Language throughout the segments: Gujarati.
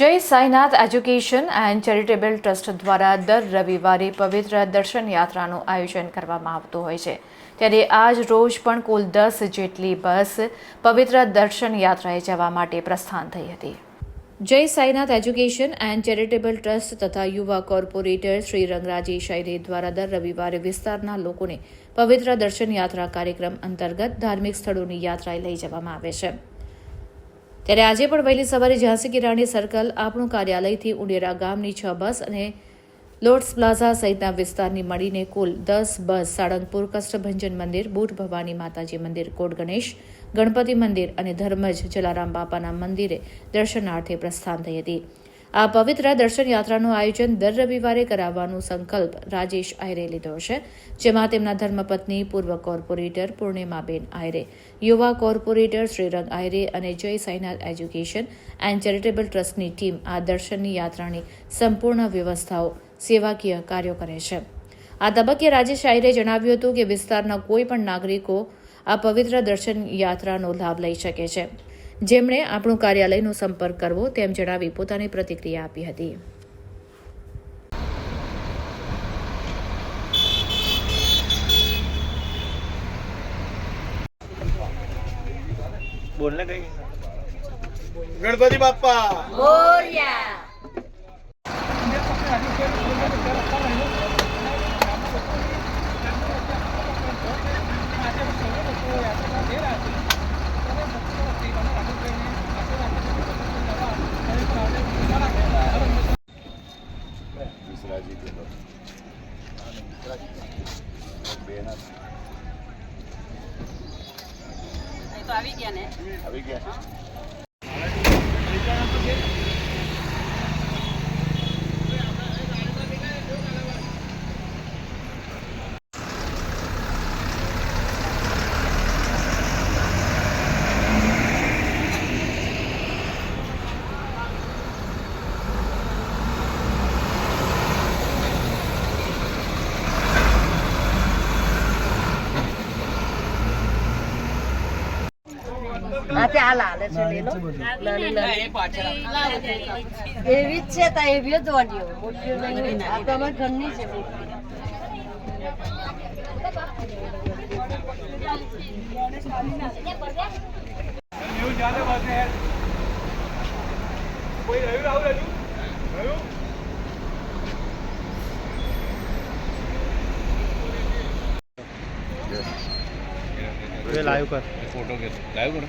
Jai Sainath education and charitable trust દ્વારા દર રવિવારે પવિત્ર દર્શન યાત્રાનું આયોજન કરવામાં આવતું હોય છે. ત્યારે આજ રોજ પણ કુલ દસ જેટલી બસ પવિત્ર દર્શન યાત્રાએ જવા માટે પ્રસ્થાન થઈ હતી. Jai Sainath education and charitable trust તથા યુવા કોર્પોરેટર શ્રી રંગરાજી શાયરે દ્વારા દર રવિવારે વિસ્તારના લોકોને પવિત્ર દર્શન યાત્રા કાર્યક્રમ અંતર્ગત ધાર્મિક સ્થળોની યાત્રાએ લઈ જવામાં આવે છે. ત્યારે આજે પણ વહેલી સવારે ઝાંસી કિરાણી સર્કલ આપણું કાર્યાલયથી ઉડેરા ગામની છ બસ અને લોર્ડ્સ પ્લાઝા સહિતના વિસ્તારની મળીને કુલ દસ બસ, સાળંગપુર કષ્ટભંજન મંદિર બુટ ભવાની માતાજી મંદિર કોટ ગણેશ, ગણપતિ મંદિર અને ધર્મજ જલારામ બાપાના મંદિરે દર્શનાર્થે પ્રસ્થાન થઈ હતી. આ પવિત્ર દર્શન યાત્રાનું આયોજન દર રવિવારે કરાવવાનો સંકલ્પ રાજેશ આયરે લીધો છે, જેમાં તેમના ધર્મપત્ની પૂર્વ કોર્પોરેટર પૂર્ણિમાબેન આયરે, યુવા કોર્પોરેટર શ્રીરંગ આયરે અને Jai Sainath education and charitable ટ્રસ્ટની ટીમ આ દર્શનની યાત્રાની સંપૂર્ણ વ્યવસ્થાઓ, સેવાકીય કાર્યો કરે છે. આ તબક્કે રાજેશ આયરે જણાવ્યું હતું કે વિસ્તારના કોઈ પણ નાગરિકો આ પવિત્ર દર્શન યાત્રાનો લાભ લઈ શકે છે. જેમણે આપણું કાર્યાલયનો સંપર્ક કરવો તેમ જણાવી પોતાની પ્રતિક્રિયા આપી હતી. ગણપતિ બાપ્પા! Yeah. ગુજરાતી બોલો આવી ગયા ને. આવી ગયા. હાલે છે એવી જ છે તા એવી જ વાડીઓ મોટી નહીં આ તો અમારા ઘરની છે કોઈ રહ્યું રહ્યું લાઈવ કર. ફોટો કે લાઈવ કરો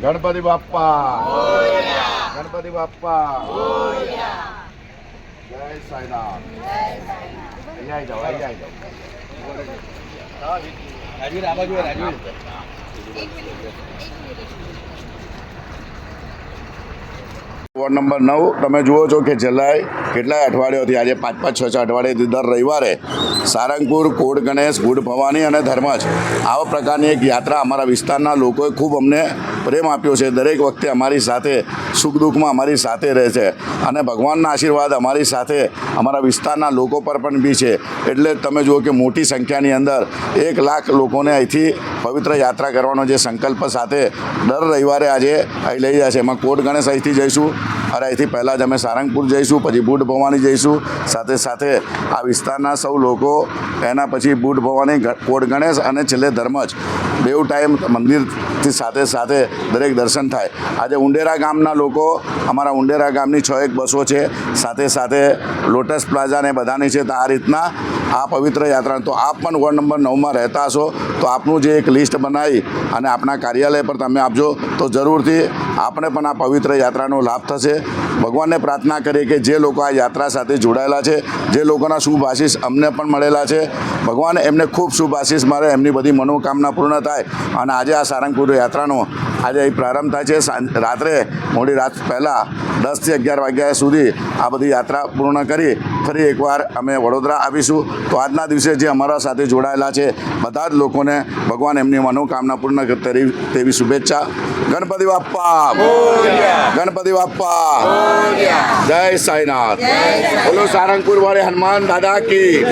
बे? ગણપતિ બાપ્પા ગણપતિ બાપ્પા જય સાઈનાથ અહીંયા આવી જાઓ અહીંયા આવી જાઓ વોર્ડ નંબર નવ, તમે જુઓ છો કે છેલ્લા કેટલાય અઠવાડિયાથી આજે પાંચ પાંચ, છ છ અઠવાડિયાથી દર રવિવારે સારંગપુર કોડ ગણેશ ગુડ ભવાની અને ધર્મજ આવા પ્રકારની એક યાત્રા અમારા વિસ્તારના લોકોએ ખૂબ અમને પ્રેમ આપ્યો છે. દરેક વખતે અમારી સાથે, સુખ દુઃખમાં અમારી સાથે રહે છે અને ભગવાનના આશીર્વાદ અમારી સાથે અમારા વિસ્તારના લોકો પર પણ બી છે. એટલે તમે જુઓ કે મોટી સંખ્યાની અંદર એક લાખ લોકોને અહીંથી પવિત્ર યાત્રા કરવાનો જે સંકલ્પ સાથે દર રવિવારે આજે અહીં લઈ જાય છે. એમાં કોટ ગણેશ અહીંથી જઈશું અને અહીંથી પહેલાં જ અમે સારંગપુર જઈશું, પછી બુટ ભવાની જઈશું. સાથે સાથે આ વિસ્તારના સૌ લોકો એના પછી બુટ ભવાની કોટ ગણેશ અને છેલ્લે ધર્મજ. બેઉ ટાઈમ મંદિરથી સાથે સાથે દરેક દર્શન થાય. આજે ઉંડેરા ગામના લોકો, અમારા ઉંડેરા ગામની છ એક બસો છે. સાથે સાથે લોટસ પ્લાઝા ને બધાની છે. તો આ રીતના આ પવિત્ર યાત્રા તો આપ પણ વોર્ડ નંબર નવમાં રહેતા હશો. તો આપનું જે એક લિસ્ટ બનાવી અને આપણા કાર્યાલય પર તમે આપજો. તો જરૂરથી આપણે પણ આ પવિત્ર યાત્રાનો લાભ થશે. ભગવાનને પ્રાર્થના કરીએ કે જે લોકો આ યાત્રા સાથે જોડાયેલા છે, જે લોકોના શુભ આશીષ અમને પણ મળેલા છે. ભગવાન એમને ખૂબ શુભ આશીષ મારે. એમની બધી મનોકામના પૂર્ણ થાય. અને આજે આ સારંગપુર યાત્રાનો આજે પ્રારંભ થાય છે. રાત્રે, મોડી રાત પહેલાં દસથી અગિયાર વાગ્યા સુધી આ બધી યાત્રા પૂર્ણ કરી ફરી એકવાર અમે વડોદરા આવીશું. તો આજના દિવસે જે અમારા સાથે જોડાયેલા છે, બધા જ લોકોને ભગવાન એમની મનોકામના પૂર્ણ કરી તેવી શુભેચ્છા. ગણપતિ બાપ્પા! ગણપતિ બાપ્પા! જય સાઈનાથ! બોલો સારંગપુર વાળી હનુમાન દાદા કી.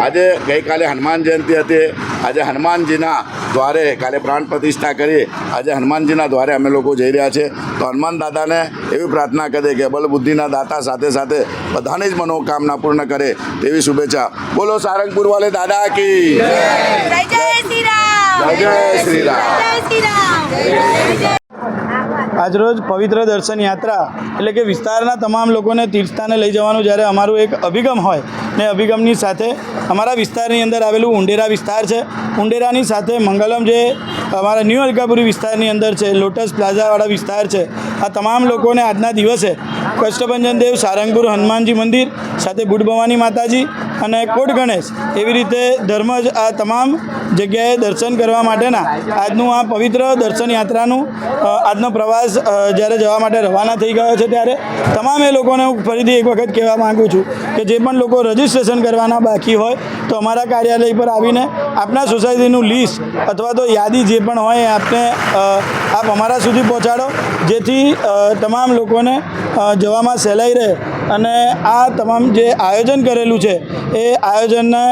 આજે ગઈકાલે હનુમાન જયંતિ હતી. આજે હનુમાનજીના દ્વારે કાલે પ્રાણ પ્રતિષ્ઠા કરી. આજે હનુમાનજીના દ્વારે અમે લોકો જઈ રહ્યા છે. તો હનુમાન દાદાને એવી પ્રાર્થના કરીએ કે બલ બુદ્ધિના દાતા સાથે સાથે બધાની જ મનોકામના પૂર્ણ કરે તેવી શુભેચ્છા. બોલો સારંગપુર વાલે દાદા કી જય. શ્રી રામ. જય શ્રી રામ. આજરોજ પવિત્ર દર્શન યાત્રા એટલે કે વિસ્તારના તમામ લોકોને તીર્થસ્થાને લઈ જવાનું જ્યારે અમારું એક અભિગમ હોય ને અભિગમની સાથે અમારા વિસ્તારની અંદર આવેલું ઉંડેરા વિસ્તાર છે. ઉંડેરાની સાથે મંગલમ જે અમારા ન્યૂ અલકાપુરી વિસ્તારની અંદર છે, લોટસ પ્લાઝાવાળા વિસ્તાર છે, આ તમામ લોકોને આજના દિવસે કષ્ટભંજન દેવ, સારંગપુર હનુમાનજી મંદિર સાથે બુટ ભવાની માતાજી અને કોટ ગણેશ એવી રીતે ધર્મ જ આ તમામ જગ્યાએ દર્શન કરવા માટેના આજનું આ પવિત્ર દર્શન યાત્રાનું આજનો પ્રવાસ અ, જ્યારે જવા માટે રવાના થઈ ગયો છે ત્યારે તમામ એ લોકોને હું ફરીથી એક વખત કહેવા માગું છું કે જે પણ લોકો રજિસ્ટ્રેશન કરવાના બાકી હોય તો અમારા કાર્યાલય પર આવીને આપના સોસાયટીનું લિસ્ટ અથવા તો યાદી જે પણ હોય એ આપને આપ અમારા સુધી પહોંચાડો. જેથી તમામ લોકોને જવામાં સહેલાઈ રહે અને આ તમામ જે આયોજન કરેલું છે એ આયોજનને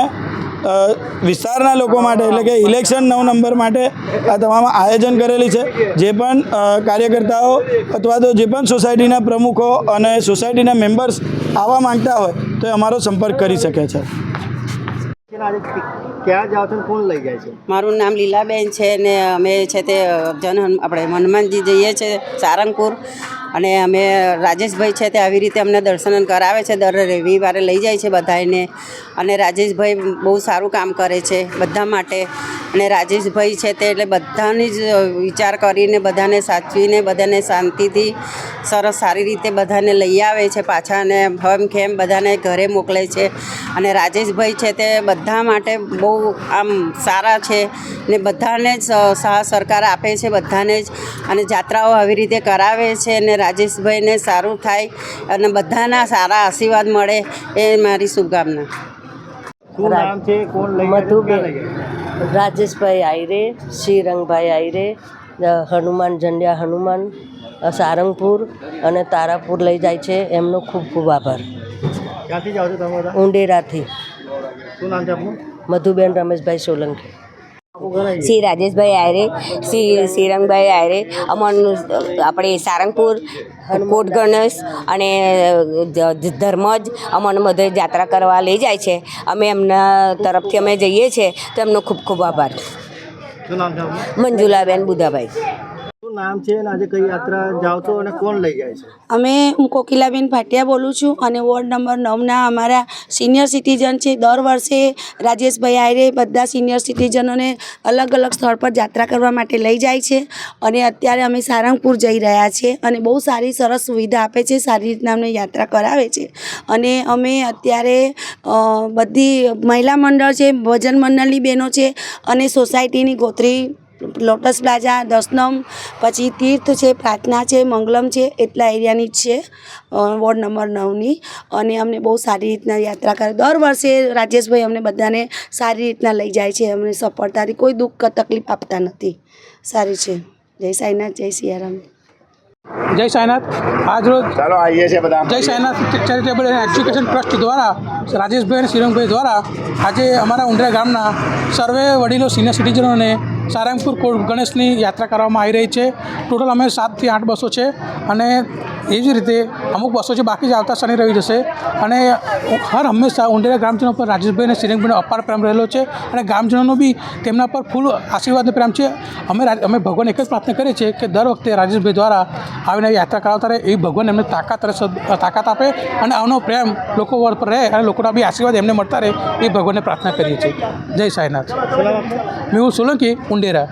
વિસ્તારના લોકો માટે એટલે કે ઇલેક્શન નવ નંબર માટે આ તમામ આયોજન કરેલી છે. જે પણ કાર્યકર્તાઓ અથવા તો જે પણ સોસાયટીના પ્રમુખો અને સોસાયટીના મેમ્બર્સ આવવા માંગતા હોય તો એ અમારો સંપર્ક કરી શકે છે. ક્યાં જાઓ છો કોણ લઈ જાય છે? મારું નામ લીલાબેન છે ને અમે છે તે જન હન- આપણે હનુમાનજી જઈએ છીએ સારંગપુર. અને અમે રાજેશભાઈ છે તે આવી રીતે અમને દર્શન કરાવે છે. દર રવિવારે લઈ જાય છે બધાને અને રાજેશભાઈ બહુ સારું કામ કરે છે બધા માટે. અને રાજેશભાઈ છે તે એટલે બધાની જ વિચાર કરીને બધાને સાચવીને, બધાને શાંતિથી સરસ સારી રીતે બધાને લઈ આવે છે પાછા અને હમ ખેમ બધાને ઘરે મોકલે છે. અને રાજેશભાઈ છે તે બધા માટે બહુ આમ સારા છે ને બધાને જ સાહ સરકાર આપે છે બધાને જ. અને જાત્રાઓ આવી રીતે કરાવે છે અને રાજેશભાઈને સારું થાય અને બધાના સારા આશીર્વાદ મળે એ મારી શુભકામના. છે? રાજેશભાઈ આયરે શ્રીરંગભાઈ આયરે હનુમાન જંડિયા હનુમાન સારંગપુર અને તારાપુર લઈ જાય છે. એમનો ખૂબ ખૂબ આભાર. શું નામ છે આપનું? મધુબેન રમેશભાઈ સોલંકી. શ્રી રાજેશભાઈ આયરે શ્રી શ્રીરંગભાઈ આયરે અમરનું આપણે સારંગપુર કોટ ગણેશ અને ધર્મજ અમને બધે જાત્રા કરવા લઈ જાય છે. અમે એમના તરફથી અમે જઈએ છીએ તો એમનો ખૂબ ખૂબ આભાર. મંજુલાબેન બુધાભાઈ. અમે, હું કોકિલાબેન ભાટિયા બોલું છું અને વોર્ડ નંબર નવના અમારા સિનિયર સિટીઝન છે. દર વર્ષે રાજેશભાઈ આયરે બધા સિનિયર સિટીઝનોને અલગ અલગ સ્થળ પર યાત્રા કરવા માટે લઈ જાય છે અને અત્યારે અમે સારંગપુર જઈ રહ્યા છીએ અને બહુ સારી સરસ સુવિધા આપે છે, સારી રીતના અમને યાત્રા કરાવે છે. અને અમે અત્યારે બધી મહિલા મંડળ છે, ભજન મંડળની બહેનો છે અને સોસાયટીની ગોત્રી લોટસ પ્લાઝા દસનમ પછી તીર્થ છે પ્રાર્થના છે મંગલમ છે એટલા એરિયાની જ છે વોર્ડ નંબર નવની. અને અમને બહુ સારી રીતના યાત્રા કરે. દર વર્ષે રાજેશભાઈ અમને બધાને સારી રીતના લઈ જાય છે. અમને સફળતાથી કોઈ દુઃખ કે તકલીફ આપતા નથી. સારી છે. જય સાઈનાથ જય સિયારામ. જય સાયનાથ આજરોજ ચાલો આવીએ છીએ બધા. Jai Sainath charitable and education trust દ્વારા રાજેશભાઈ અને શ્રીરંગભાઈ દ્વારા આજે અમારા ઉંડરા ગામના સર્વે વડીલો સિનિયર સિટીઝનોને સારંગપુર ગણેશની યાત્રા કરવામાં આવી રહી છે. ટોટલ અમે સાતથી આઠ બસો છે અને એ જ રીતે અમુક બસો છે બાકી જ આવતા શનિ રવિ જશે. અને હર હંમેશા ઉંડેરા ગ્રામજનો પર રાજેશભાઈ અને શ્રીરંગભાઈનો અપાર પ્રેમ રહેલો છે. અને ગ્રામજનોનો બી તેમના પર ફૂલ આશીર્વાદનો પ્રેમ છે. અમે અમે ભગવાન એક જ પ્રાર્થના કરીએ છીએ કે દર વખતે રાજેશભાઈ દ્વારા આવીને યાત્રા કરાવતા રહે. એ ભગવાન એમને તાકાત તાકાત આપે અને આવનો પ્રેમ લોકો પર રહે અને લોકોના બી આશીર્વાદ એમને મળતા રહે એ ભગવાનને પ્રાર્થના કરીએ છીએ. જય સાંઈનાથ. મેહુલ સોલંકી, ઉંડેરા.